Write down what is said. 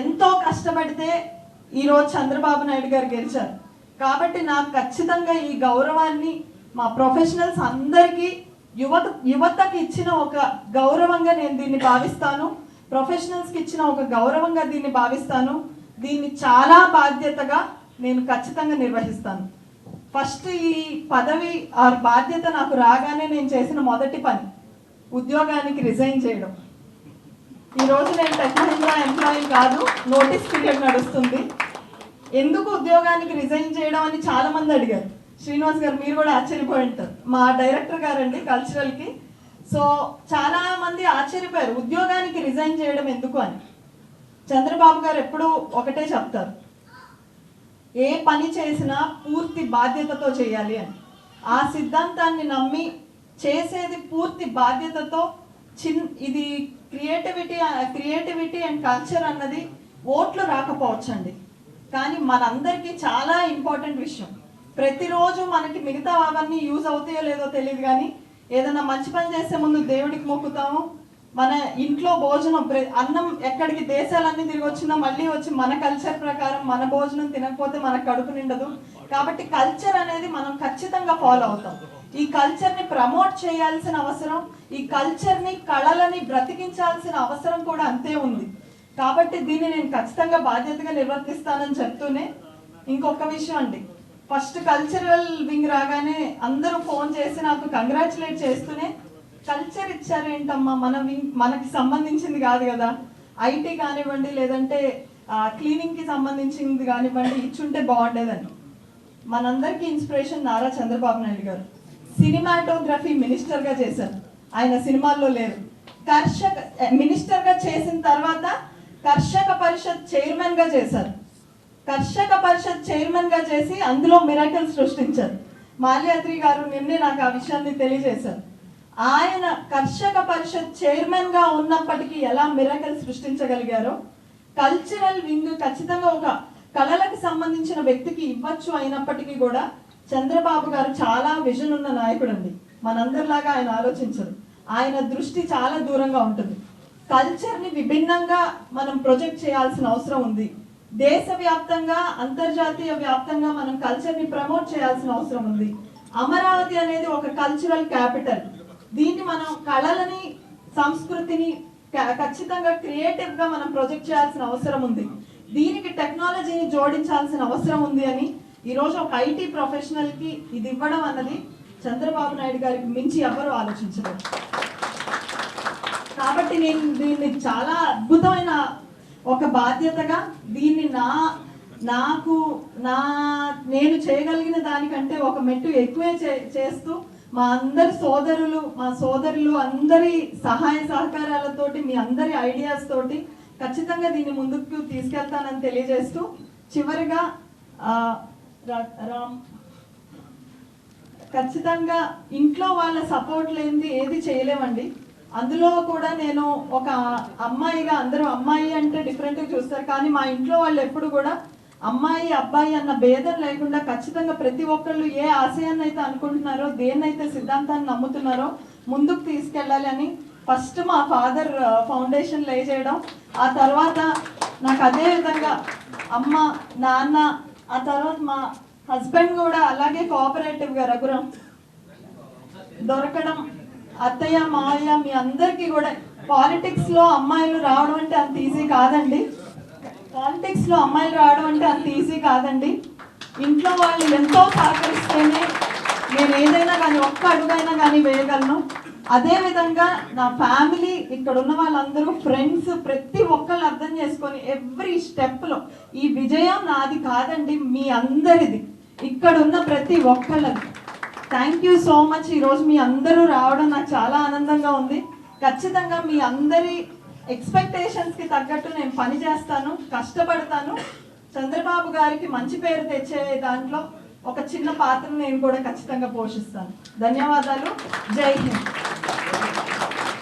ఎంతో కష్టపడితే ఈరోజు చంద్రబాబు నాయుడు గారు గెలిచారు. కాబట్టి నాకు ఖచ్చితంగా ఈ గౌరవాన్ని మా ప్రొఫెషనల్స్ అందరికీ యువత యువతకి ఇచ్చిన ఒక గౌరవంగా నేను దీన్ని భావిస్తాను. ప్రొఫెషనల్స్కి ఇచ్చిన ఒక గౌరవంగా దీన్ని భావిస్తాను. దీన్ని చాలా బాధ్యతగా నేను ఖచ్చితంగా నిర్వహిస్తాను. ఫస్ట్ ఈ పదవి ఆ బాధ్యత నాకు రాగానే నేను చేసిన మొదటి పని ఉద్యోగానికి రిజైన్ చేయడం. ఈ రోజు నేను టెక్ మహీంద్రా ఎంప్లాయీ కాదు నోటీస్ పీరియడ్ నడుస్తుంది. ఎందుకు ఉద్యోగానికి రిజైన్ చేయడం అని చాలా మంది అడిగారు. శ్రీనివాస్ గారు మీరు కూడా ఆశ్చర్యపోయి ఉంటారు. మా డైరెక్టర్ గారండి కల్చరల్కి సో చాలా మంది ఆశ్చర్యపోయారు ఉద్యోగానికి రిజైన్ చేయడం ఎందుకు అని. చంద్రబాబు గారు ఎప్పుడూ ఒకటే చెప్తారు. ఏ పని చేసినా పూర్తి బాధ్యతతో చేయాలి అని. ఆ సిద్ధాంతాన్ని నమ్మి చేసేది పూర్తి బాధ్యతతో చిన్ ఇది క్రియేటివిటీ క్రియేటివిటీ అండ్ కల్చర్ అన్నది ఓట్లు రాకపోవచ్చండి. కానీ మనందరికీ చాలా ఇంపార్టెంట్ విషయం. ప్రతిరోజు మనకి మిగతా అవన్నీ యూజ్ అవుతాయో లేదో తెలియదు కానీ ఏదైనా మంచి పని చేసే ముందు దేవుడికి మొక్కుతాము. మన ఇంట్లో భోజనం ప్ర- అన్నం ఎక్కడికి దేశాలన్నీ తిరిగి వచ్చినా మళ్ళీ వచ్చి మన కల్చర్ ప్రకారం మన భోజనం తినకపోతే మన కడుపు నిండదు. కాబట్టి కల్చర్ అనేది మనం ఖచ్చితంగా ఫాలో అవుతాం. ఈ కల్చర్ని ప్రమోట్ చేయాల్సిన అవసరం ఈ కల్చర్ని కళలని బ్రతికించాల్సిన అవసరం కూడా అంతే ఉంది. కాబట్టి దీన్ని నేను ఖచ్చితంగా బాధ్యతగా నిర్వర్తిస్తానని చెప్తూనే ఇంకొక విషయం అండి. ఫస్ట్ కల్చరల్ వింగ్ రాగానే అందరూ ఫోన్ చేసి నాకు కంగ్రాచులేట్ చేస్తూనే కల్చర్ ఇచ్చారేంటమ్మా? మన వింగ్ మనకి సంబంధించింది కాదు కదా. ఐటీ కానివ్వండి లేదంటే క్లీనింగ్కి సంబంధించింది కానివ్వండి ఇచ్చుంటే బాగుండేదని. మనందరికీ ఇన్స్పిరేషన్ నారా చంద్రబాబు నాయుడు గారు. సినిమాటోగ్రఫీ మినిస్టర్గా చేశారు. ఆయన సినిమాల్లో లేరు. కర్షక మినిస్టర్గా చేసిన తర్వాత కర్షక పరిషత్ చైర్మన్గా చేశారు. కర్షక పరిషత్ చైర్మన్గా చేసి అందులో మిరాకిల్ సృష్టించారు. మాల్యాద్రి గారు నిన్నే నాకు ఆ విషయాన్ని తెలియజేశారు. ఆయన కర్షక పరిషత్ చైర్మన్గా ఉన్నప్పటికీ ఎలా మిరాకిల్ సృష్టించగలిగారో కల్చరల్ వింగ్ ఖచ్చితంగా ఒక కళలకు సంబంధించిన వ్యక్తికి ఇవ్వచ్చు అయినప్పటికీ కూడా చంద్రబాబు గారు చాలా విజన్ ఉన్న నాయకుడు అండి మనందరిలాగా ఆయన ఆలోచించరు. ఆయన దృష్టి చాలా దూరంగా ఉంటుంది. కల్చర్ని విభిన్నంగా మనం ప్రొజెక్ట్ చేయాల్సిన అవసరం ఉంది. దేశవ్యాప్తంగా అంతర్జాతీయ వ్యాప్తంగా మనం కల్చర్ని ప్రమోట్ చేయాల్సిన అవసరం ఉంది. అమరావతి అనేది ఒక కల్చరల్ క్యాపిటల్. దీన్ని మనం కళలని సంస్కృతిని ఖచ్చితంగా క్రియేటివ్గా మనం ప్రొజెక్ట్ చేయాల్సిన అవసరం ఉంది. దీనికి టెక్నాలజీని జోడించాల్సిన అవసరం ఉంది అని ఈరోజు ఒక ఐటీ ప్రొఫెషనల్కి ఇది ఇవ్వడం అన్నది చంద్రబాబు నాయుడు గారికి మించి ఎవరు ఆలోచించలేదు. కాబట్టి నేను దీన్ని చాలా అద్భుతమైన ఒక బాధ్యతగా దీన్ని నా నాకు నా నేను చేయగలిగిన దానికంటే ఒక మెట్టు ఎక్కువే చే- చేస్తూ మా అందరి సోదరులు మా సోదరులు అందరి సహాయ సహకారాలతోటి మీ అందరి ఐడియాస్ తోటి ఖచ్చితంగా దీన్ని ముందుకు తీసుకెళ్తానని తెలియజేస్తూ చివరిగా రామ్. ఖచ్చితంగా ఇంట్లో వాళ్ళ సపోర్ట్ లేనిది ఏది చేయలేమండి. అందులో కూడా నేను ఒక అమ్మాయిగా అందరూ అమ్మాయి అంటే డిఫరెంట్గా చూస్తారు. కానీ మా ఇంట్లో వాళ్ళు ఎప్పుడు కూడా అమ్మాయి అబ్బాయి అన్న భేదం లేకుండా ఖచ్చితంగా ప్రతి ఒక్కళ్ళు ఏ ఆశయాన్ని అయితే అనుకుంటున్నారో దేన్నైతే సిద్ధాంతాన్ని నమ్ముతున్నారో ముందుకు తీసుకెళ్ళాలి అని ఫస్ట్ మా ఫాదర్ ఫౌండేషన్ లే చేయడం. ఆ తర్వాత నాకు అదే విధంగా అమ్మ నాన్న ఆ తర్వాత మా హస్బెండ్ కూడా అలాగే కోఆపరేటివ్గా రఘురం. దొరకడం అత్తయ్య మావయ్య మీ అందరికీ కూడా పాలిటిక్స్లో అమ్మాయిలు రావడం అంటే అంత ఈజీ కాదండి. పాలిటిక్స్లో అమ్మాయిలు రావడం అంటే అంత ఈజీ కాదండి. ఇంట్లో వాళ్ళు ఎంతో సహకరిస్తేనే నేను ఏదైనా కానీ ఒక్క అడుగైనా కానీ వేయగలను. అదే విధంగా నా ఫ్యామిలీ ఇక్కడ ఉన్న వాళ్ళందరూ ఫ్రెండ్స్ ప్రతి ఒక్కళ్ళు అర్థం చేసుకొని ఎవ్రీ స్టెప్లో ఈ విజయం నాది కాదండి మీ అందరిది. ఇక్కడ ఉన్న ప్రతి ఒక్కళ్ళది. థ్యాంక్ యూ సో మచ్ ఈరోజు మీ అందరూ రావడం నాకు చాలా ఆనందంగా ఉంది. ఖచ్చితంగా మీ అందరి ఎక్స్పెక్టేషన్స్కి తగ్గట్టు నేను పని చేస్తాను కష్టపడతాను. చంద్రబాబు గారికి మంచి పేరు తెచ్చే దాంట్లో ఒక చిన్న పాత్ర నేను కూడా ఖచ్చితంగా పోషిస్తాను. ధన్యవాదాలు. జై హింద్. Thank you.